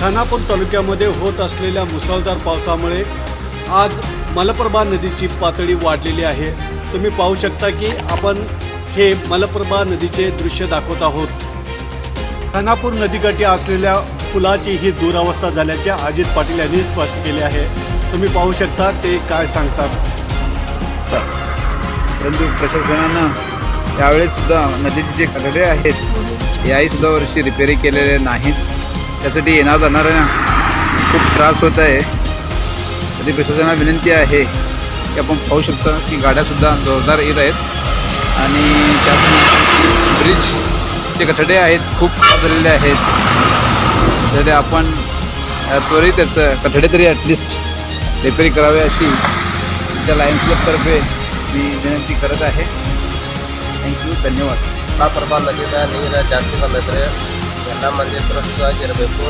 खानापूर तालुक्यामध्ये होत असलेल्या मुसळधार पावसामुळे आज मलप्रभा नदीची पातळी वाढलेली आहे. तुम्ही पाहू शकता की आपण हे मलप्रभा नदीचे दृश्य दाखवत आहोत. खानापूर नदीकाठी असलेल्या पुलाची ही दुरावस्था झाल्याचे अजित पाटील यांनी स्पष्ट केले आहे. तुम्ही पाहू शकता ते काय सांगतात. परंतु प्रशासनानं यावेळेस सुद्धा नदीचे जे खड्डे आहेत याही सुद्धा वर्षी रिपेरी केलेले नाहीत. त्यासाठी येणार जाणाऱ्यांना खूप त्रास होत आहे. तरी प्रशासनाला विनंती आहे की आपण पाहू शकतो की गाड्यासुद्धा जोरदार येत आहेत. आणि त्यातून ब्रिजचे कथडे आहेत खूप झालेले आहेत. तरी आपण त्वरित त्याचं कथडे तरी ॲटलिस्ट रिपेअर करावे अशी त्या लायन्स क्लबतर्फे मी विनंती करत आहे. थँक्यू धन्यवाद. हा प्रभाव लगेच आहे नहीं जास्त जाती का ಎಲ್ಲ ಮಂದಿ ಸುರಕ್ಷಿತವಾಗಿರಬೇಕು